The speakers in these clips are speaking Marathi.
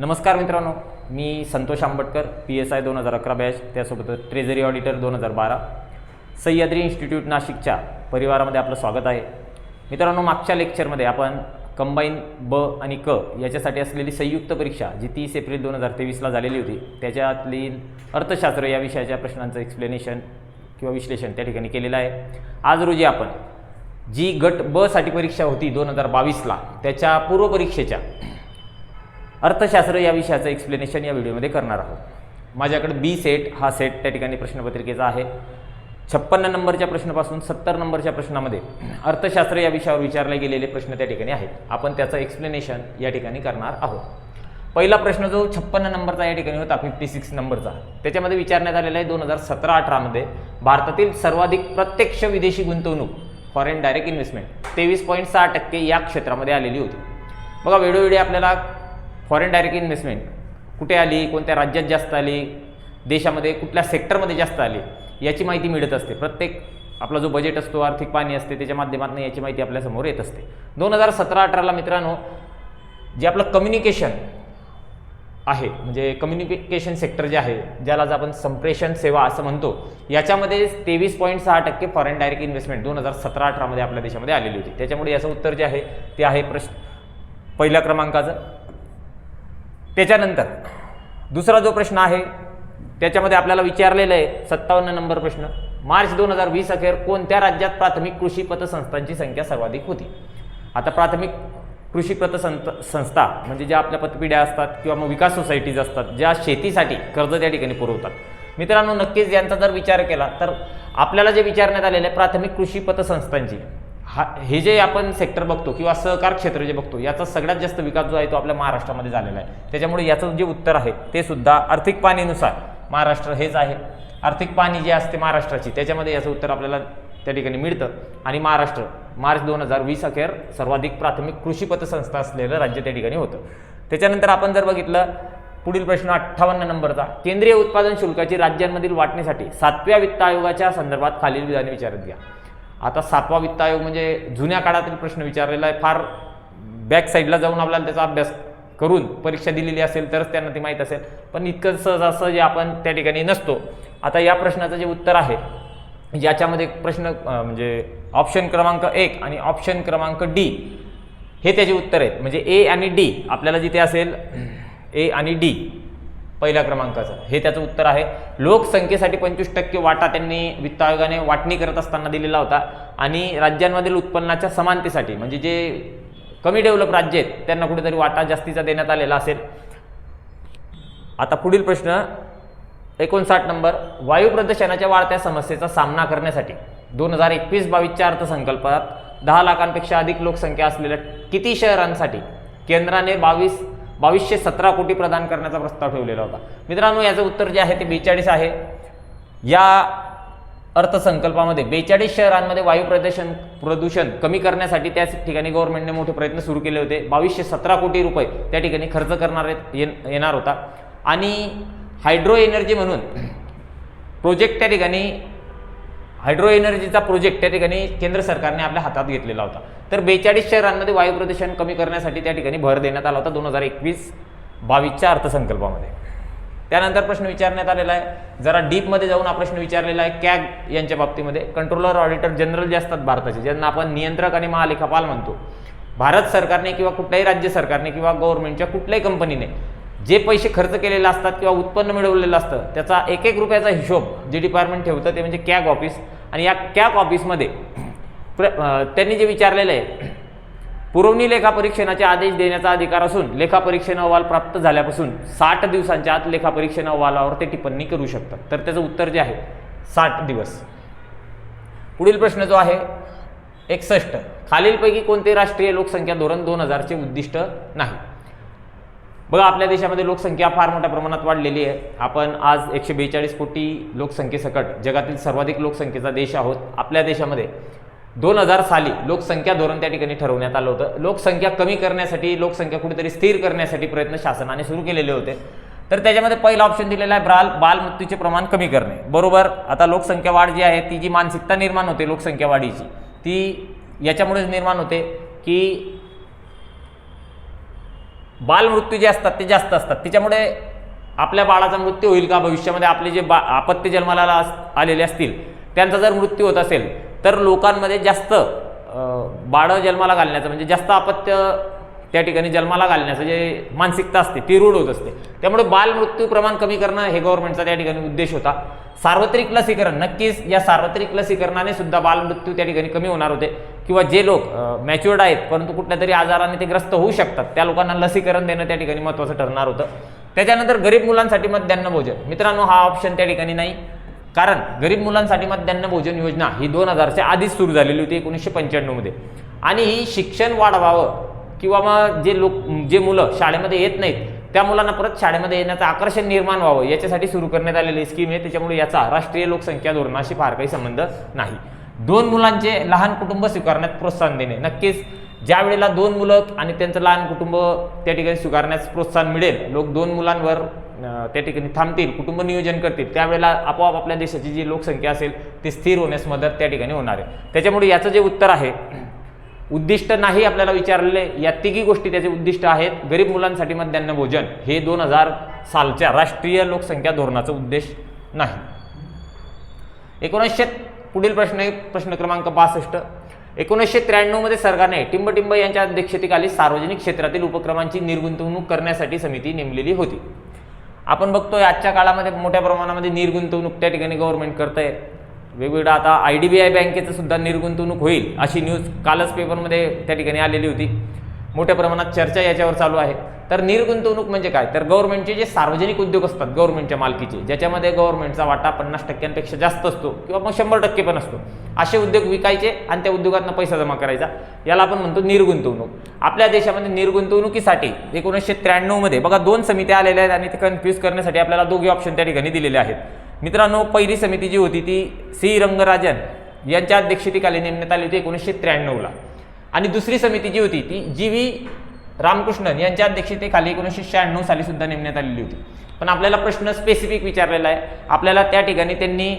नमस्कार मित्रांनो मी Santosh Ambatkar P S I दोन हजार अकरा बॅच त्यासोबतच ट्रेझरी ऑडिटर दोन हजार बारा सह्याद्री इन्स्टिट्यूट नाशिकच्या परिवारामध्ये आपलं स्वागत आहे. मित्रांनो मागच्या लेक्चरमध्ये आपण कंबाईन ब आणि क याच्यासाठी असलेली संयुक्त परीक्षा जी तीस एप्रिल दोन हजार तेवीसला झालेली होती त्याच्यातली अर्थशास्त्र या विषयाच्या प्रश्नांचं एक्सप्लेनेशन किंवा विश्लेषण त्या ठिकाणी केलेलं आहे. आज रोजी आपण जी गट ब साठी परीक्षा होती दोन हजार बावीसला त्याच्या पूर्वपरीक्षेच्या अर्थशास्त्र या विषयाचं एक्सप्लेनेशन या व्हिडिओमध्ये करणार आहोत. माझ्याकडे बी सेट हा सेट त्या ठिकाणी प्रश्नपत्रिकेचा आहे. छप्पन्न नंबरच्या प्रश्नापासून सत्तर नंबरच्या प्रश्नामध्ये अर्थशास्त्र या विषयावर विचारले गेलेले प्रश्न त्या ठिकाणी आहेत. आपण त्याचं एक्सप्लेनेशन या ठिकाणी करणार आहोत. पहिला प्रश्न जो छप्पन्न नंबरचा या ठिकाणी होता फिफ्टी सिक्स नंबरचा. त्याच्यामध्ये विचारण्यात आलेला आहे दोन हजार सतरा अठरामध्ये भारतातील सर्वाधिक प्रत्यक्ष विदेशी गुंतवणूक फॉरेन डायरेक्ट इन्व्हेस्टमेंट तेवीस पॉईंट सहा टक्के या क्षेत्रामध्ये आलेली होती. बघा वेळोवेळी आपल्याला फॉरेन डायरेक्ट इन्व्हेस्टमेंट कुठे आली? कोणत्या राज्यात जास्त आली? देशामध्ये कुठल्या सेक्टरमध्ये जास्त आली? याची माहिती मिळत असते. प्रत्येक आपला जो बजेट असतो आर्थिक पाणी असते त्याच्या माध्यमातून याची माहिती आपल्यासमोर येत असते. दोन हजार सतरा अठराला मित्रांनो जे आपलं कम्युनिकेशन आहे म्हणजे कम्युनिकेशन सेक्टर जे आहे ज्याला जर आपण संप्रेषण सेवा असं म्हणतो याच्यामध्ये तेवीस पॉईंट सहा टक्के फॉरेन डायरेक्ट इन्व्हेस्टमेंट दोन हजार सतरा अठरामध्ये आपल्या देशामध्ये आलेली होती. त्याच्यामुळे याचं उत्तर जे आहे ते आहे प्रश्न पहिल्या क्रमांकाचं. त्याच्यानंतर दुसरा जो प्रश्न आहे त्याच्यामध्ये आपल्याला विचारलेलं आहे सत्तावन्न नंबर प्रश्न. मार्च दोन हजार वीस अखेर कोणत्या राज्यात प्राथमिक कृषी पतसंस्थांची संख्या सर्वाधिक होती? आता प्राथमिक कृषी पतसंत संस्था म्हणजे ज्या आपल्या पतपिढ्या असतात किंवा मग विकास सोसायटीज असतात ज्या शेतीसाठी कर्ज त्या ठिकाणी पुरवतात. मित्रांनो नक्कीच यांचा जर विचार केला तर आपल्याला जे विचारण्यात आलेलं आहे प्राथमिक कृषी पतसंस्थांची हा हे जे आपण सेक्टर बघतो किंवा सहकार क्षेत्र जे बघतो याचा सगळ्यात जास्त विकास जो आहे तो आपल्या महाराष्ट्रामध्ये झालेला आहे. त्याच्यामुळे याचं जे उत्तर आहे ते सुद्धा आर्थिक पाणीनुसार महाराष्ट्र हेच आहे. आर्थिक पाणी जे असते महाराष्ट्राची त्याच्यामध्ये याचं उत्तर आपल्याला त्या ठिकाणी मिळतं. आणि महाराष्ट्र मार्च दोन हजार वीस अखेर सर्वाधिक प्राथमिक कृषी पतसंस्था असलेलं राज्य त्या ठिकाणी होतं. त्याच्यानंतर आपण जर बघितलं पुढील प्रश्न अठ्ठावन्न नंबरचा केंद्रीय उत्पादन शुल्काची राज्यांमधील वाटणीसाठी सातव्या वित्त आयोगाच्या संदर्भात खालील विधाने विचारत घ्या. आता सातवा वित्त आयोग म्हणजे जुन्या काळातील प्रश्न विचारलेला आहे. फार बॅक साईडला जाऊन आपल्याला त्याचा अभ्यास करून परीक्षा दिलेली असेल तरच त्यांना ती माहीत असेल. पण इतकं सहजासहजी आपण त्या ठिकाणी नसतो. आता या प्रश्नाचं जे उत्तर आहे याच्यामध्ये प्रश्न म्हणजे ऑप्शन क्रमांक एक आणि ऑप्शन क्रमांक डी हे त्याचे उत्तर आहेत. म्हणजे ए आणि डी आपल्याला जिथे असेल ए आणि डी पहिल्या क्रमांकाचं. हे त्याचं उत्तर आहे. लोकसंख्येसाठी पंचवीस टक्के वाटा त्यांनी वित्त आयोगाने वाटणी करत असताना दिलेला होता. आणि राज्यांमधील उत्पन्नाच्या समानतेसाठी म्हणजे जे कमी डेव्हलप राज्य आहेत त्यांना कुठेतरी वाटा जास्तीचा देण्यात आलेला असेल. आता पुढील प्रश्न एकोणसाठ नंबर वायू प्रदूषणाच्या वाढत्या समस्येचा सामना करण्यासाठी दोन हजार एकवीस बावीसच्या अर्थसंकल्पात दहा लाखांपेक्षा अधिक लोकसंख्या असलेल्या किती शहरांसाठी केंद्राने बावीस बावीसशे सतरा कोटी प्रदान करण्याचा प्रस्ताव ठेवलेला होता. मित्रांनो याचं उत्तर जे आहे ते बेचाळीस आहे. या अर्थसंकल्पामध्ये बेचाळीस शहरांमध्ये वायू प्रदूषण प्रदूषण कमी करण्यासाठी त्याच ठिकाणी गव्हर्नमेंटने मोठे प्रयत्न सुरू केले होते. बावीसशे सतरा कोटी रुपये त्या ठिकाणी खर्च करणार येन- येणार होता. आणि हायड्रो एनर्जी म्हणून प्रोजेक्ट त्या ठिकाणी हायड्रो एनर्जीचा प्रोजेक्ट त्या ठिकाणी केंद्र सरकारने आपल्या हातात घेतलेला होता. तर बेचाळीस शहरांमध्ये वायू प्रदूषण कमी करण्यासाठी त्या ठिकाणी भर देण्यात आला होता दोन हजार एकवीस बावीसच्या अर्थसंकल्पामध्ये. त्यानंतर प्रश्न विचारण्यात आलेला आहे. जरा डीपमध्ये जाऊन हा प्रश्न विचारलेला आहे. कॅग यांच्या बाबतीमध्ये कंट्रोलर ऑडिटर जनरल जे असतात भारताचे ज्यांना आपण नियंत्रक आणि महालेखापाल म्हणतो. भारत सरकारने किंवा कुठल्याही राज्य सरकारने किंवा गव्हर्नमेंटच्या कुठल्याही कंपनीने जे पैसे खर्च केलेले असतात किंवा उत्पन्न मिळवलेलं असतं त्याचा एक एक रुपयाचा हिशोब जे डिपार्टमेंट ठेवतं ते म्हणजे कॅग ऑफिस आणि या कॅग ऑफिसमध्ये प्र त्यांनी जे विचारलेलं आहे पुरवणी लेखापरीक्षणाचे आदेश देण्याचा अधिकार असून लेखापरीक्षण अहवाल प्राप्त झाल्यापासून साठ दिवसांच्या आत लेखापरीक्षण अहवालावर ते टिप्पणी करू शकतात. तर त्याचं उत्तर जे आहे साठ दिवस. पुढील प्रश्न जो आहे एकसष्ट. खालीलपैकी कोणते राष्ट्रीय लोकसंख्या धोरण दोन हजारचे उद्दिष्ट नाही? बघा आपल्या देशामध्ये लोकसंख्या फार मोठ्या प्रमाणात वाढलेली आहे. आपण आज एकशे बेचाळीस कोटी लोकसंख्येसकट जगातील सर्वाधिक लोकसंख्येचा देश आहोत आपल्या देशामध्ये. दोन हजार साली लोकसंख्या धोरण त्या ठिकाणी ठरवण्यात आलं होतं. लोकसंख्या कमी करण्यासाठी लोकसंख्या कुठेतरी स्थिर करण्यासाठी प्रयत्न शासनाने सुरू केलेले होते. तर त्याच्यामध्ये पहिला ऑप्शन दिलेला आहे बाल बालमृत्यूचे प्रमाण कमी करणे. बरोबर? आता लोकसंख्या वाढ जी आहे ती जी मानसिकता निर्माण होते लोकसंख्या वाढीची ती याच्यामुळेच निर्माण होते की बालमृत्यू जे असतात ते जास्त असतात. त्याच्यामुळे आपल्या बाळाचा मृत्यू होईल का? भविष्यामध्ये आपले जे बा आपत्ती जन्माला आलेले असतील त्यांचा जर मृत्यू होत असेल तर लोकांमध्ये जास्त बाळं जन्माला घालण्याचं म्हणजे जास्त अपत्य त्या ठिकाणी जन्माला घालण्याचं जे मानसिकता असते ती रूढ होत असते. त्यामुळे बालमृत्यू प्रमाण कमी करणं हे गव्हर्नमेंटचा त्या ठिकाणी उद्देश होता. सार्वत्रिक लसीकरण नक्कीच या सार्वत्रिक लसीकरणाने सुद्धा बालमृत्यू त्या ठिकाणी कमी होणार होते. किंवा जे लोक मॅच्युअर्ड आहेत परंतु कुठल्या तरी आजाराने ते ग्रस्त होऊ शकतात त्या लोकांना लसीकरण देणं त्या ठिकाणी महत्त्वाचं ठरणार होतं. त्याच्यानंतर गरीब मुलांसाठी मध्यान्ह भोजन. मित्रांनो हा ऑप्शन त्या ठिकाणी नाही. कारण गरीब मुलांसाठी मध्यान्ह भोजन योजना ही दोन हजारच्या आधीच सुरू झालेली होती एकोणीसशे पंच्याण्णवमध्ये आणि ही शिक्षण वाढवावं किंवा मग जे लोक जे मुलं शाळेमध्ये येत नाहीत त्या मुलांना परत शाळेमध्ये येण्याचं आकर्षण निर्माण व्हावं याच्यासाठी सुरू करण्यात आलेली स्कीम आहे. त्याच्यामुळे याचा राष्ट्रीय लोकसंख्या धोरणाशी फार काही संबंध नाही. दोन मुलांचे लहान कुटुंब स्वीकारण्यात प्रोत्साहन देणे. नक्कीच ज्या वेळेला दोन मुलं आणि त्यांचं लहान कुटुंब त्या ठिकाणी स्वीकारण्यास प्रोत्साहन मिळेल लोक दोन मुलांवर त्या ठिकाणी थांबतील कुटुंब नियोजन करतील त्यावेळेला आपोआप आपल्या देशाची जी लोकसंख्या असेल ती स्थिर होण्यास मदत त्या ठिकाणी होणार आहे. त्याच्यामुळे याचं जे उत्तर आहे उद्दिष्ट नाही आपल्याला विचारलेले या तिघी गोष्टी त्याचे उद्दिष्ट आहेत. गरीब मुलांसाठी मध्यान्ह भोजन हे दोन हजार सालच्या राष्ट्रीय लोकसंख्या धोरणाचा उद्देश नाही. एकोणीसशे पुढील प्रश्न आहे प्रश्न क्रमांक बासष्ट. एकोणीसशे त्र्याण्णवमध्ये सरकारने टिंबटिंब यांच्या अध्यक्षतेखाली सार्वजनिक क्षेत्रातील उपक्रमांची निर्गुंतवणूक करण्यासाठी समिती नेमलेली होती. आपण बघतोय आजच्या काळामध्ये मोठ्या प्रमाणामध्ये निर्गुंतवणूक त्या ठिकाणी गव्हर्नमेंट करतंय. आहे वेगवेगळं आता आय डी बी आय बँकेचं सुद्धा निर्गुंतवणूक होईल अशी न्यूज कालच पेपरमध्ये त्या ठिकाणी आलेली होती. मोठ्या प्रमाणात चर्चा याच्यावर चालू आहे. तर निर्गुंतवणूक म्हणजे काय? तर गव्हर्नमेंटचे जे सार्वजनिक उद्योग असतात गव्हर्नमेंटच्या मालकीचे ज्याच्यामध्ये गव्हर्नमेंटचा वाटा पन्नास टक्क्यांपेक्षा जास्त असतो किंवा मग शंभर टक्के पण असतो. असे उद्योग विकायचे आणि त्या उद्योगातनं पैसा जमा करायचा. याला आपण म्हणतो निर्गुंतवणूक. आपल्या देशामध्ये निर्गुंतवणुकीसाठी एकोणीसशे त्र्याण्णवमध्ये बघा दोन समित्या आलेल्या आहेत आणि ते कन्फ्यूज करण्यासाठी आपल्याला दोघे ऑप्शन त्या ठिकाणी दिलेले आहेत. मित्रांनो पहिली समिती जी होती ती सी रंगराजन यांच्या अध्यक्षतेखाली नेमण्यात आली होती एकोणीसशे त्र्याण्णवला. आणि दुसरी समिती जी होती ती जी व्ही रामकृष्णन यांच्या अध्यक्षतेखाली एकोणीसशे शहाण्णव साली सुद्धा नेमण्यात आलेली होती. पण आपल्याला प्रश्न स्पेसिफिक विचारलेला आहे. आपल्याला त्या ठिकाणी त्यांनी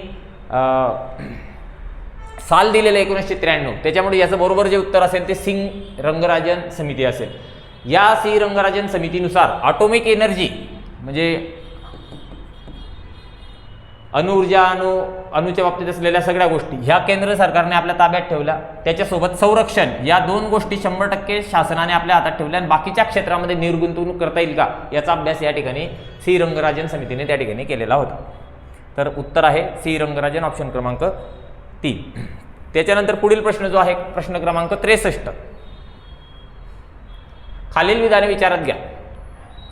साल दिलेलं आहे एकोणीसशे त्र्याण्णव. त्याच्यामुळे याचं बरोबर जे उत्तर असेल ते सिंग रंगराजन समिती असेल. या सिंग रंगराजन समितीनुसार ऑटोमिक एनर्जी म्हणजे अणुऊर्जा अणु अणूच्या बाबतीत असलेल्या सगळ्या गोष्टी ह्या केंद्र सरकारने आपल्या ताब्यात ठेवल्या. त्याच्यासोबत संरक्षण या दोन गोष्टी शंभर टक्के शासनाने आपल्या हातात ठेवल्या आणि बाकीच्या क्षेत्रामध्ये निर्गुंतवणूक करता येईल का? याचा अभ्यास या ठिकाणी सी. रंगराजन समितीने त्या ठिकाणी केलेला होता. तर उत्तर आहे सी. रंगराजन ऑप्शन क्रमांक तीन. त्याच्यानंतर पुढील प्रश्न जो आहे प्रश्न क्रमांक त्रेसष्ट. खालील विधाने विचारात घ्या.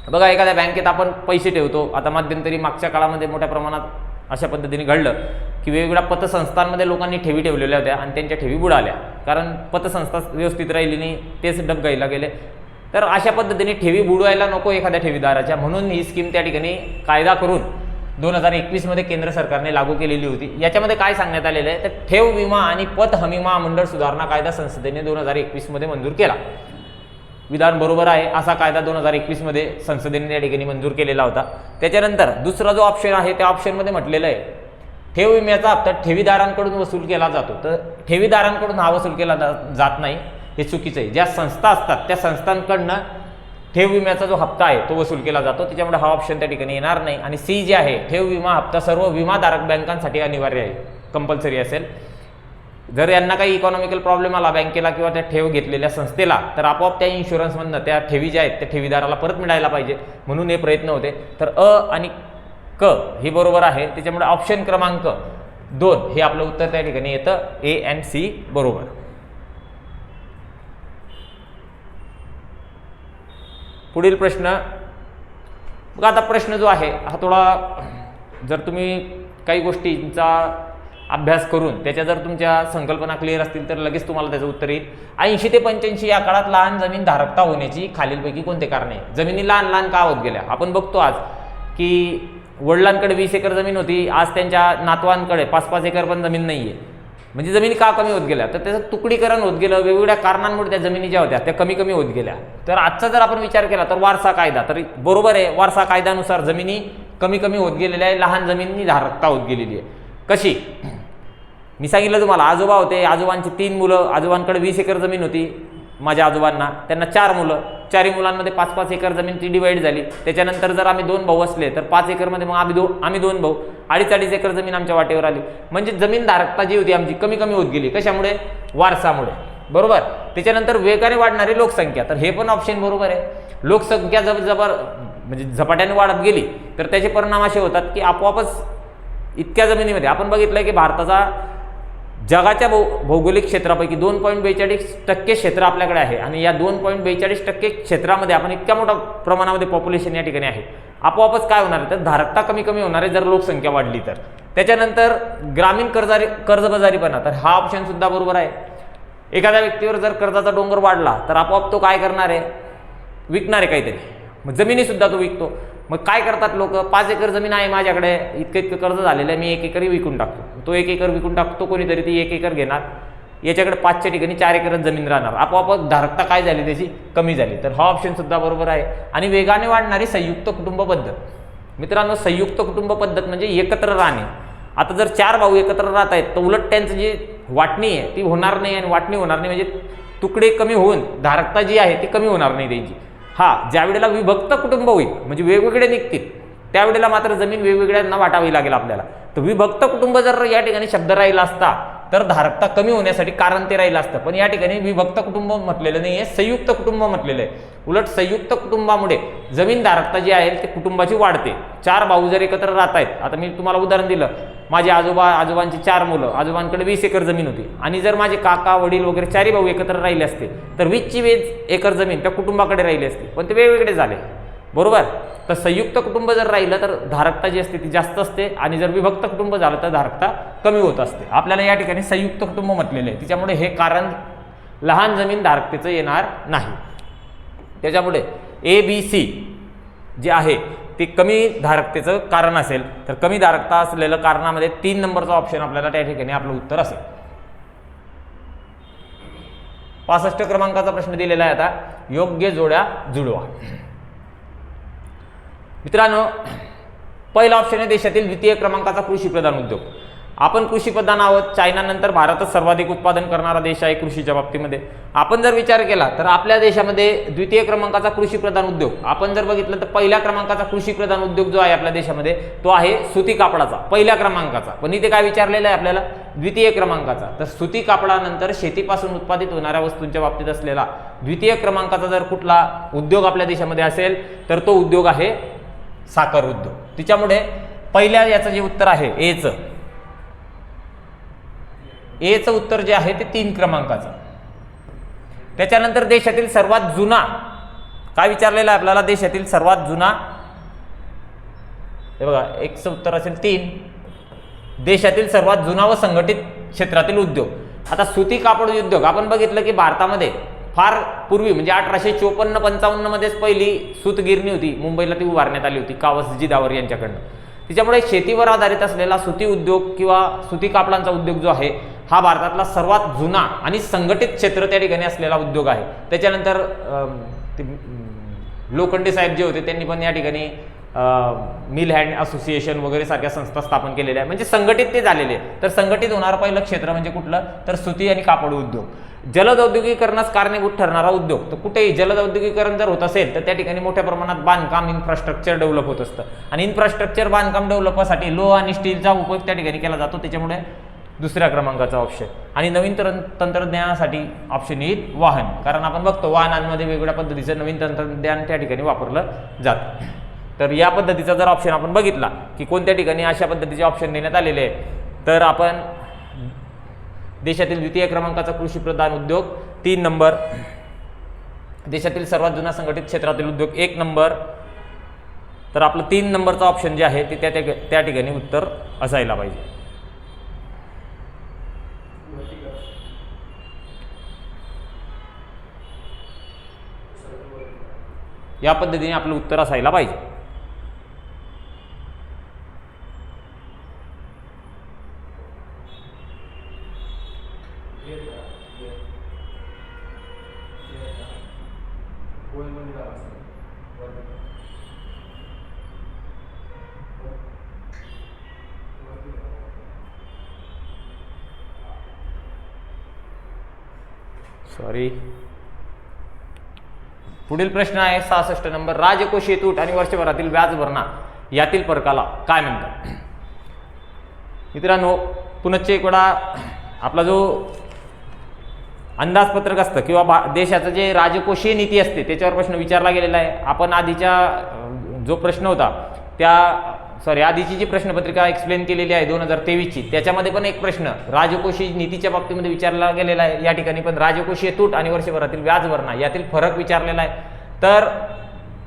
बघा एखाद्या बँकेत आपण पैसे ठेवतो. आता मध्यंतरी मागच्या काळामध्ये मोठ्या प्रमाणात अशा पद्धतीने घडलं की वेगवेगळ्या पतसंस्थांमध्ये लोकांनी ठेवी ठेवलेल्या होत्या आणि त्यांच्या ठेवी बुडाल्या. कारण पतसंस्था व्यवस्थित राहिली नाही तेच डबगाईला गेले. तर अशा पद्धतीने ठेवी बुडवायला नको एखाद्या ठेवीदाराच्या. म्हणून ही स्कीम त्या ठिकाणी कायदा करून दोन हजार एकवीसमध्ये केंद्र सरकारने लागू केलेली होती. याच्यामध्ये काय सांगण्यात आलेलं आहे? तर ठेव विमा आणि पत हमी महामंडळ सुधारणा कायदा संसदेने दोन हजार एकवीसमध्ये मंजूर केला. विधान बरोबर आहे असा कायदा दोन हजार एकवीसमध्ये संसदेने या ठिकाणी मंजूर केलेला होता. त्याच्यानंतर दुसरा जो ऑप्शन आहे त्या ऑप्शनमध्ये म्हटलेलं आहे ठेव विम्याचा हप्ता ठेवीदारांकडून वसूल केला जातो. तर ठेवीदारांकडून हा वसूल केला जा- जात नाही हे चुकीचं आहे. ज्या संस्था असतात त्या संस्थांकडनं ठेव विम्याचा जो हप्ता आहे तो वसूल केला जातो. त्याच्यामुळे हा ऑप्शन त्या ठिकाणी येणार नाही. आणि सी जे आहे ठेव विमा हप्ता सर्व विमाधारक बँकांसाठी अनिवार्य आहे. कंपल्सरी असेल. जर यांना काही इकॉनॉमिकल प्रॉब्लेम आला बँकेला किंवा त्या ठेव घेतलेल्या संस्थेला तर आपोआप त्या इन्शुरन्समधनं त्या ठेवी ज्या आहेत त्या ठेवीदाराला परत मिळायला पाहिजे. म्हणून हे प्रयत्न होते. तर अ आणि क हे बरोबर आहे. त्याच्यामुळे ऑप्शन क्रमांक दोन हे आपलं उत्तर त्या ठिकाणी येतं. ए अँड सी बरोबर. पुढील प्रश्न. मग आता प्रश्न जो आहे हा थोडा जर तुम्ही काही गोष्टींचा अभ्यास करून त्याच्या जर तुमच्या संकल्पना क्लिअर असतील तर लगेच तुम्हाला त्याचं उत्तर येईल. ऐंशी ते पंच्याऐंशी या काळात लहान जमीन धारकता होण्याची खालीलपैकी कोणते कारणे आहे जमिनी लहान लहान का होत गेल्या? आपण बघतो आज की वडिलांकडे वीस एकर जमीन होती आज त्यांच्या नातवांकडे पाच पाच एकर पण जमीन नाही आहे म्हणजे जमिनी का कमी होत गेल्या? तर त्याचं तुकडीकरण होत गेलं वेगवेगळ्या कारणांमुळे त्या जमिनी ज्या होत्या त्या कमी कमी होत गेल्या. तर आजचा जर आपण विचार केला तर वारसा कायदा तर बरोबर आहे वारसा कायद्यानुसार जमिनी कमी कमी होत गेलेल्या आहे लहान जमिनी धारकता होत गेलेली आहे. कशी? मी सांगितलं तुम्हाला आजोबा होते आजोबांची तीन मुलं आजोबांकडे वीस एकर जमीन होती माझ्या आजोबांना. त्यांना चार मुलं. चारही मुलांमध्ये पाच पाच एकर जमीन ती डिवाईड झाली. त्याच्यानंतर जर आम्ही दोन भाऊ असले तर पाच एकरमध्ये मग आम्ही दो आम्ही दोन भाऊ. अडीच अडीच एकर जमीन आमच्या वाटेवर आली. म्हणजे जमीन धारकता जी होती आमची कमी कमी होत गेली. कशामुळे? वारसामुळे. बरोबर? त्याच्यानंतर वेगाने वाढणारी लोकसंख्या. तर हे पण ऑप्शन बरोबर आहे. लोकसंख्या जब जबर म्हणजे झपाट्याने वाढत गेली तर त्याचे परिणाम असे होतात की आपोआपच इतक्या जमिनीमध्ये आपण बघितलं की भारताचा जगाच्या भौ भौगोलिक क्षेत्रापैकी दोन पॉईंट बेचाळीस टक्के क्षेत्र आपल्याकडे आहे. आणि या दोन पॉईंट बेचाळीस टक्के क्षेत्रामध्ये आपण इतक्या मोठ्या प्रमाणामध्ये पॉप्युलेशन या ठिकाणी आहे. आपोआपच काय होणार आहे? तर धारकता कमी कमी होणार आहे जर लोकसंख्या वाढली तर. त्याच्यानंतर ग्रामीण कर्जारी कर्जबाजारीपणा तर हा ऑप्शन सुद्धा बरोबर आहे. एखाद्या व्यक्तीवर जर कर्जाचा डोंगर वाढला तर आपोआप तो काय करणार आहे? विकणार आहे काहीतरी. मग जमिनीसुद्धा तो विकतो. मग काय करतात लोक? पाच एकर जमीन आहे माझ्याकडे. इतकं इतकं कर्ज झालेलं आहे. मी एक एकरही विकून टाकतो. तो एक एकर विकून टाकतो कोणीतरी ती एक एकर घेणार. याच्याकडे पाचच्या ठिकाणी चार एकरच जमीन राहणार. आपोआप धारकता काय झाली त्याची? कमी झाली. तर हा ऑप्शन सुद्धा बरोबर आहे. आणि वेगाने वाढणारी संयुक्त कुटुंब पद्धत. मित्रांनो संयुक्त कुटुंब पद्धत म्हणजे एकत्र राहणे. आता जर चार भाऊ एकत्र राहत आहेत तर उलट त्यांचं जी वाटणी आहे ती होणार नाही आणि वाटणी होणार नाही. म्हणजे तुकडे कमी होऊन धारकता जी आहे ती कमी होणार नाही त्यांची. हा ज्या वेळेला विभक्त कुटुंब होईल म्हणजे वेगवेगळे निघतील त्यावेळेला मात्र जमीन वेगवेगळ्यांना वाटावी लागेल आपल्याला. तर विभक्त कुटुंब जर या ठिकाणी शब्द राहिला असता तर धारकता कमी होण्यासाठी कारण ते राहिलं असतं. पण या ठिकाणी विभक्त कुटुंब म्हटलेलं नाही आहे संयुक्त कुटुंब म्हटलेलं आहे. उलट संयुक्त कुटुंबामुळे जमीन धारकता जी आहे ते कुटुंबाची वाढते. चार भाऊ जर एकत्र राहत आहेत आता मी तुम्हाला उदाहरण दिलं. माझे आजोबा आजोबांची चार मुलं आजोबांकडे वीस एकर जमीन होती. आणि जर माझे काका वडील वगैरे चारही भाऊ एकत्र राहिले असते तर वीसची वीस एकर जमीन त्या कुटुंबाकडे राहिली असते. पण ते वेगवेगळे झाले. बरोबर? तर संयुक्त कुटुंब जर राहिलं तर धारकता जी असते ती जास्त असते आणि जर विभक्त कुटुंब झालं तर धारकता कमी होत असते. आपल्याला या ठिकाणी संयुक्त कुटुंब म्हटलेलं आहे. त्याच्यामुळे हे कारण लहान जमीन धारकतेचं येणार नाही. त्याच्यामुळे ए बी सी जे आहे ते कमी धारकतेचं कारण असेल. तर कमी धारकता असलेलं कारणामध्ये तीन नंबरचा ऑप्शन आपल्याला त्या ठिकाणी आपलं उत्तर असेल. पासष्ट क्रमांकाचा प्रश्न दिलेला आहे आता. योग्य जोड्या जुळवा. मित्रांनो पहिला ऑप्शन आहे देशातील द्वितीय क्रमांकाचा कृषी प्रधान उद्योग. आपण कृषी प्रधान आहोत. चायनानंतर भारतच सर्वाधिक उत्पादन करणारा देश आहे कृषीच्या बाबतीमध्ये. आपण जर विचार केला तर आपल्या देशामध्ये द्वितीय क्रमांकाचा कृषी प्रधान उद्योग आपण जर बघितलं तर पहिल्या क्रमांकाचा कृषी प्रधान उद्योग जो आहे आपल्या देशामध्ये तो आहे सुती कापडाचा पहिल्या क्रमांकाचा. पण इथे काय विचारलेलं आहे आपल्याला? द्वितीय क्रमांकाचा. तर सुती कापडानंतर शेतीपासून उत्पादित होणाऱ्या वस्तूंच्या बाबतीत असलेला द्वितीय क्रमांकाचा जर कुठला उद्योग आपल्या देशामध्ये असेल तर तो उद्योग आहे साखर उद्योग तिच्यामुळे पहिल्या याचं जे उत्तर आहे एचं. एचं उत्तर जे आहे ते तीन क्रमांकाचं. त्याच्यानंतर देशातील सर्वात जुना काय विचारलेलं आहे आपल्याला? देशातील सर्वात जुना हे बघा एकचं उत्तर असेल तीन. देशातील सर्वात जुना व संघटित क्षेत्रातील उद्योग. आता सुती कापड उद्योग आपण बघितलं की भारतामध्ये फार पूर्वी म्हणजे अठराशे चोपन्न पंचावन्न मध्येच पहिली सूतगिरणी होती. मुंबईला ती उभारण्यात आली होती कावसजी दावर यांच्याकडनं. त्याच्यामुळे शेतीवर आधारित असलेला सुती उद्योग किंवा सुती कापडांचा उद्योग जो आहे हा भारतातला सर्वात जुना आणि संघटित क्षेत्र त्या ठिकाणी असलेला उद्योग आहे. त्याच्यानंतर ते लोखंडे साहेब जे होते त्यांनी पण या ठिकाणी मिल हँड असोसिएशन वगैरे सारख्या संस्था स्थापन केलेल्या आहे म्हणजे संघटित ते झालेले आहे तर संघटित होणारं पहिलं क्षेत्र म्हणजे कुठलं? तर सुती आणि कापड उद्योग. जलद औद्योगिकरणास कारणीभूत ठरणारा उद्योग. तर कुठेही जलद औद्योगिकरण जर होत असेल तर त्या ठिकाणी मोठ्या प्रमाणात बांधकाम इन्फ्रास्ट्रक्चर डेव्हलप होत असतं. आणि इन्फ्रास्ट्रक्चर बांधकाम डेव्हलपसाठी लोह आणि स्टीलचा उपयोग त्या ठिकाणी केला जातो. त्याच्यामुळे दुसऱ्या क्रमांकाचा ऑप्शन आणि नवीन तर तंत्रज्ञानासाठी ऑप्शन येईल वाहन. कारण आपण बघतो वाहनांमध्ये वेगवेगळ्या पद्धतीचं नवीन तंत्रज्ञान त्या ठिकाणी वापरलं जातं. तर या पद्धतीचा जर ऑप्शन आपण बघितला की कोणत्या ठिकाणी अशा पद्धतीचे ऑप्शन देण्यात आलेले आहे तर आपण देशातील द्वितीय क्रमांकाचा कृषीप्रधान उद्योग तीन नंबर. देशातील सर्वात जुना संघटित क्षेत्रातील उद्योग एक नंबर. तर आपलं तीन नंबरचा ऑप्शन जे आहे ते त्या त्या- त्या ठिकाणी उत्तर असायला पाहिजे. या पद्धतीने आपलं उत्तर असायला पाहिजे. पुढील प्रश्न आहे सहासष्ट नंबर. राजकोषीय तूट आणि वर्षभरातील व्याज भरणा यातील फरकाला काय म्हणतात? मित्रांनो पुनश्च एक वेळा आपला जो अंदाजपत्रक असतं किंवा भा देशाचं जे राजकोषीय नीती असते त्याच्यावर प्रश्न विचारला गेलेला आहे. आपण आधीच्या जो प्रश्न होता त्या सॉरी आधीची जी प्रश्नपत्रिका एक्सप्लेन केलेली आहे दोन हजार तेवीसची त्याच्यामध्ये पण एक प्रश्न राजकोषीय नीतीच्या बाबतीमध्ये विचारला गेलेला आहे या ठिकाणी पण राजकोषीय तूट आणि वर्षभरातील व्याजभरणा यातील फरक विचारलेला आहे. तर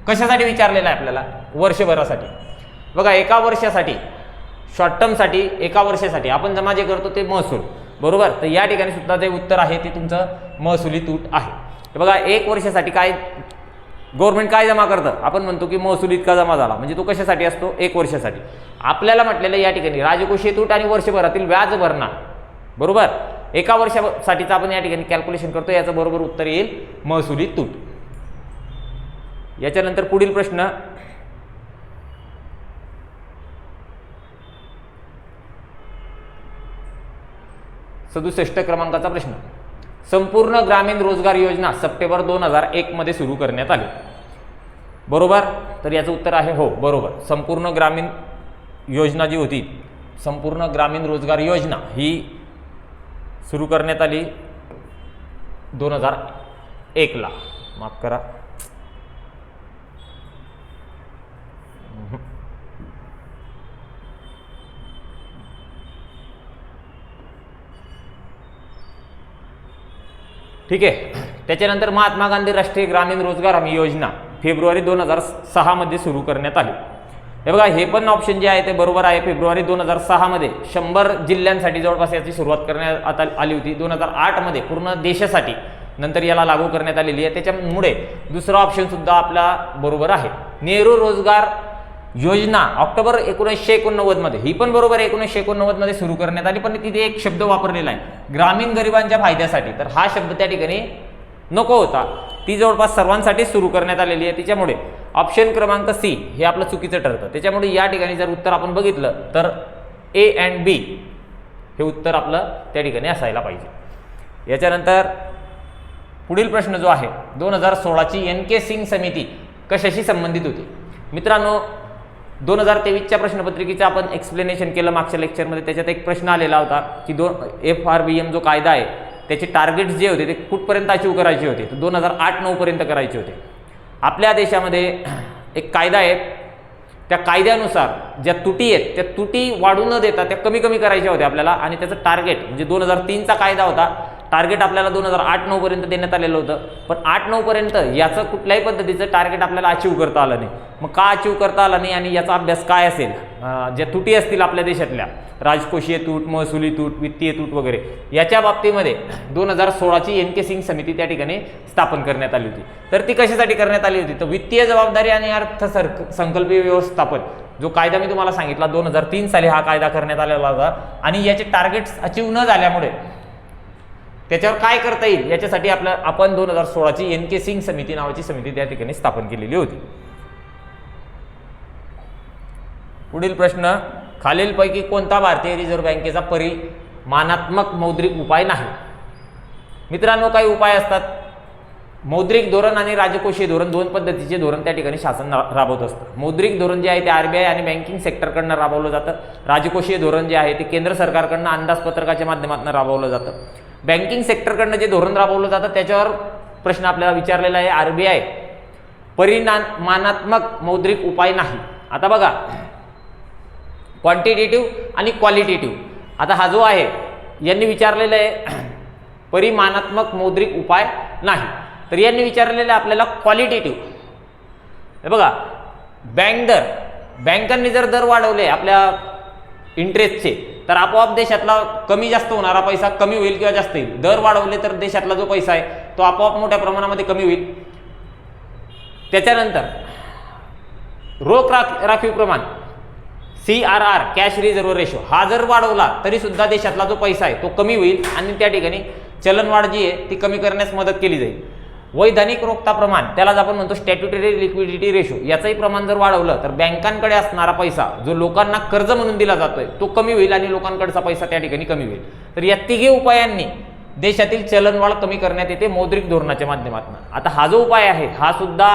कशासाठी विचारलेला आहे आपल्याला? वर्षभरासाठी. बघा एका वर्षासाठी शॉर्ट टर्मसाठी एका वर्षासाठी आपण जमा जे करतो ते महसूल बरोबर? तर या ठिकाणी सुद्धा जे उत्तर आहे ते तुमचं महसुली तूट आहे. बघा एक वर्षासाठी काय गव्हर्नमेंट काय जमा करतं? आपण म्हणतो की महसूल इतका जमा झाला. म्हणजे तो कशासाठी असतो? एक वर्षासाठी. आपल्याला म्हटलेलं या ठिकाणी राजकोषीय तूट आणि वर्षभरातील व्याज भरणा. बरोबर? एका वर्षासाठीचं आपण या ठिकाणी कॅल्क्युलेशन करतो याचं बरोबर उत्तर येईल महसुली तूट. याच्यानंतर पुढील प्रश्न. सदुसष्ट क्रमांकाचा प्रश्न. संपूर्ण ग्रामीण रोजगार योजना सप्टेंबर दोन हजार एकमध्ये सुरू करण्यात आली. बरोबर? तर याचं उत्तर आहे हो बरोबर. संपूर्ण ग्रामीण योजना जी होती संपूर्ण ग्रामीण रोजगार योजना ही सुरू करण्यात आली दोन हजार एकला माफ करा. ठीक आहे? त्याच्यानंतर महात्मा गांधी राष्ट्रीय ग्रामीण रोजगार हमी योजना फेब्रुवारी दोन हजार सहामध्ये सुरू करण्यात आली. हे बघा हे पण ऑप्शन जे आहे ते बरोबर आहे. फेब्रुवारी दोन हजार सहामध्ये शंभर जिल्ह्यांसाठी जवळपास याची सुरुवात करण्यात आता आली होती. दोन हजार आठमध्ये पूर्ण देशासाठी नंतर याला लागू करण्यात आलेली आहे. त्याच्यामुळे दुसरा ऑप्शनसुद्धा आपला बरोबर आहे. नेहरू रोजगार योजना ऑक्टोबर एकोणीसशे एकोणनव्वदमध्ये ही पण बरोबर एकोणीसशे एकोणनव्वदमध्ये सुरू करण्यात आली पण तिथे एक शब्द वापरलेला आहे. ग्रामीण गरिबांच्या फायद्यासाठी. तर हा शब्द त्या ठिकाणी नको होता. ती जवळपास सर्वांसाठी सुरू करण्यात आलेली आहे त्याच्यामुळे ऑप्शन क्रमांक सी हे आपलं चुकीचं ठरतं. त्याच्यामुळे या ठिकाणी जर उत्तर आपण बघितलं तर ए अँड बी हे उत्तर आपलं त्या ठिकाणी असायला पाहिजे. याच्यानंतर पुढील प्रश्न जो आहे दोन हजार सोळाची एन के सिंग समिती कशाशी संबंधित होती? मित्रांनो दोन हजार तेवीसच्या प्रश्नपत्रिकेचं आपण एक्सप्लेनेशन केलं मागच्या लेक्चरमध्ये त्याच्यात एक प्रश्न आलेला होता की दोन एफ आर बी एम जो कायदा आहे त्याचे टार्गेट्स जे होते ते कुठपर्यंत अचीव करायचे होते? तर दोन हजार आठ नऊपर्यंत करायचे होते. आपल्या देशामध्ये एक कायदा आहे. त्या कायद्यानुसार ज्या तुटी आहेत त्या तुटी वाढू न देता त्या कमी कमी करायच्या होत्या आपल्याला. आणि त्याचं टार्गेट म्हणजे दोन हजार तीनचा कायदा होता. टार्गेट आपल्याला दोन हजार आठ नऊपर्यंत देण्यात आलेलं होतं. पण आठ नऊपर्यंत याचं कुठल्याही पद्धतीचं टार्गेट आपल्याला अचीव करता आलं नाही. मग का अचीव करता आलं नाही आणि याचा अभ्यास काय असेल? ज्या तुटी असतील आपल्या देशातल्या राजकोषीय तूट महसुली तूट वित्तीय तूट वगैरे याच्या बाबतीमध्ये दोन हजार सोळाची एन के सिंग समिती त्या ठिकाणी स्थापन करण्यात आली होती. तर ती कशासाठी करण्यात आली होती? तर वित्तीय जबाबदारी आणि अर्थ सर संकल्पीय व्यवस्थापन जो कायदा मी तुम्हाला सांगितला दोन हजार तीन साली हा कायदा करण्यात आलेला होता. आणि याचे टार्गेट्स अचीव न झाल्यामुळे त्याच्यावर काय करता येईल? याच्यासाठी आपल्या आपण दोन हजार सोळाची एन के सिंग समिती नावाची समिती त्या ठिकाणी स्थापन केलेली होती. पुढील प्रश्न खालीलपैकी कोणता भारतीय रिझर्व्ह बँकेचा परिमानात्मक मौद्रिक उपाय नाही? मित्रांनो काही उपाय असतात. मौद्रिक धोरण आणि राजकोषीय धोरण दोन पद्धतीचे धोरण त्या ठिकाणी शासन राबवत असतं. मौद्रिक धोरण जे आहे ते आरबीआय आणि बँकिंग सेक्टरकडनं राबवलं जातं. राजकोषीय धोरण जे आहे ते केंद्र सरकारकडनं अंदाजपत्रकाच्या माध्यमातून राबवलं जातं. बँकिंग सेक्टरकडनं जे धोरण राबवलं जातं त्याच्यावर प्रश्न आपल्याला विचारलेला आहे आर बी आय. परिणामानात्मक मौद्रिक उपाय नाही. आता बघा क्वांटिटेटिव्ह आणि क्वालिटेटिव्ह आता हा जो आहे यांनी विचारलेलं आहे परिमाणात्मक मौद्रिक उपाय नाही. तर यांनी विचारलेलं आहे आपल्याला क्वालिटेटिव्ह हे बघा बँक दर. बँकांनी जर दर वाढवले आपल्या इंटरेस्टचे तर आपोआप देशातला कमी जास्त होणारा पैसा कमी होईल किंवा जास्त येईल दर वाढवले तर देशातला जो पैसा आहे तो आपोआप मोठ्या प्रमाणामध्ये कमी होईल. त्याच्यानंतर रोख राख राखीव प्रमाण C R R cash reserve ratio हा जर वाढवला तरी सुद्धा देशातला जो पैसा आहे तो कमी होईल आणि त्या ठिकाणी चलनवाढ जी आहे ती कमी करण्यास मदत केली जाईल. वैधानिक रोखता प्रमाण त्यालाच आपण म्हणतो स्टॅट्युटरी लिक्विडिटी रेशो याचंही प्रमाण जर वाढवलं तर बँकांकडे असणारा पैसा जो लोकांना कर्ज म्हणून दिला जातोय तो कमी होईल आणि लोकांकडचा पैसा त्या ठिकाणी कमी होईल. तर या तिघे उपायांनी देशातील चलनवाढ कमी करण्यात येते मौद्रिक धोरणाच्या माध्यमातून. आता हा जो उपाय आहे हा सुद्धा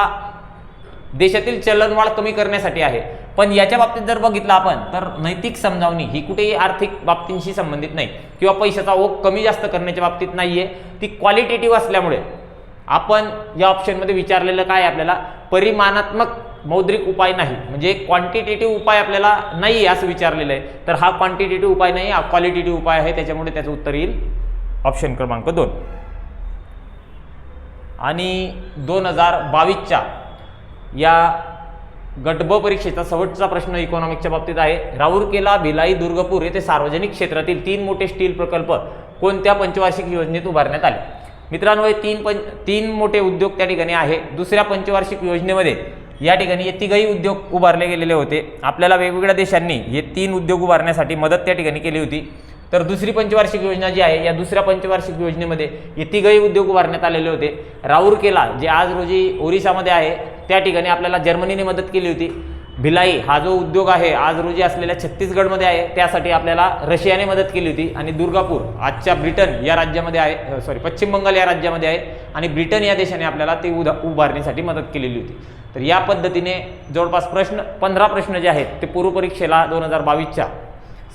देशातील चलनवाढ कमी करण्यासाठी आहे. पण याच्या बाबतीत जर बघितलं आपण तर नैतिक समजावणी ही कुठेही आर्थिक बाबतींशी संबंधित नाही. किंवा पैशाचा ओघ कमी जास्त करण्याच्या बाबतीत नाहीये. ती क्वालिटेटिव्ह असल्यामुळे आपण या ऑप्शनमध्ये विचारलेलं काय आपल्याला? परिमाणात्मक मौद्रिक उपाय नाही. म्हणजे क्वांटिटेटिव्ह उपाय आपल्याला नाही आहे असं विचारलेलं आहे. तर हा क्वांटिटेटिव्ह उपाय नाही हा क्वालिटेटिव्ह उपाय आहे. त्याच्यामुळे त्याचं उत्तर येईल ऑप्शन क्रमांक दोन. आणि दोन हजार बावीसच्या या गटब परीक्षेचा शेवटचा प्रश्न इकॉनॉमिकच्या बाबतीत आहे. राऊरकेला भिलाई दुर्गपूर येथे सार्वजनिक क्षेत्रातील तीन मोठे स्टील प्रकल्प कोणत्या पंचवार्षिक योजनेत उभारण्यात आले? मित्रांनो हे तीन पं तीन मोठे उद्योग त्या ठिकाणी आहे. दुसऱ्या पंचवार्षिक योजनेमध्ये या ठिकाणी हे तिघही उद्योग उभारले गेलेले होते. आपल्याला वेगवेगळ्या देशांनी हे तीन उद्योग उभारण्यासाठी मदत त्या ठिकाणी केली होती. तर दुसरी पंचवार्षिक योजना जी आहे या दुसऱ्या पंचवार्षिक योजनेमध्ये हे तिघही उद्योग उभारण्यात आलेले होते. राऊरकेला जे आज रोजी ओरिसामध्ये आहे त्या ठिकाणी आपल्याला जर्मनीने मदत केली होती. भिलाई हा जो उद्योग आहे आज रोजी असलेल्या छत्तीसगडमध्ये आहे त्यासाठी आपल्याला रशियाने मदत केली होती आणि दुर्गापूर आजच्या ब्रिटन या राज्यामध्ये आहे सॉरी पश्चिम बंगाल या राज्यामध्ये आहे आणि ब्रिटन या देशाने आपल्याला ती उदा उभारण्यासाठी मदत केलेली होती. तर या पद्धतीने जवळपास प्रश्न पंधरा प्रश्न जे आहेत ते पूर्वपरीक्षेला दोन हजार बावीसच्या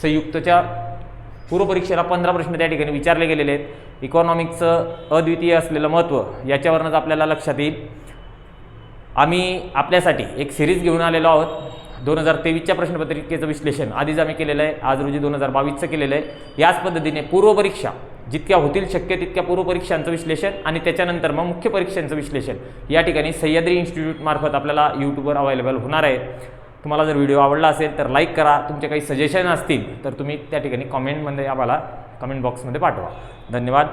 संयुक्तच्या पूर्वपरीक्षेला पंधरा प्रश्न त्या ठिकाणी विचारले गेलेले आहेत. इकॉनॉमिक्सचं अद्वितीय असलेलं महत्त्व याच्यावरूनच आपल्याला लक्षात येईल. आम्ही आपल्यासाठी एक सिरीज घेऊन आलेलो आहोत. दोन हजार तेवीसच्या प्रश्नपत्रिकेचं विश्लेषण आधीच आम्ही केलेलं आहे. आज रोजी दोन हजार बावीसचं केलेलं आहे. याच पद्धतीने पूर्वपरीक्षा जितक्या होतील शक्य तितक्या पूर्वपरीक्षांचं विश्लेषण आणि त्याच्यानंतर मग मुख्य परीक्षांचं विश्लेषण. या ठिकाणी सह्याद्री इन्स्टिट्यूटमार्फत आपल्याला यूट्यूबवर अवेलेबल होणार आहे. तुम्हाला जर व्हिडिओ आवडला असेल तर लाईक करा. तुमचे काही सजेशन असतील तर तुम्ही त्या ठिकाणी कॉमेंटमध्ये आम्हाला कमेंट बॉक्समध्ये पाठवा. धन्यवाद.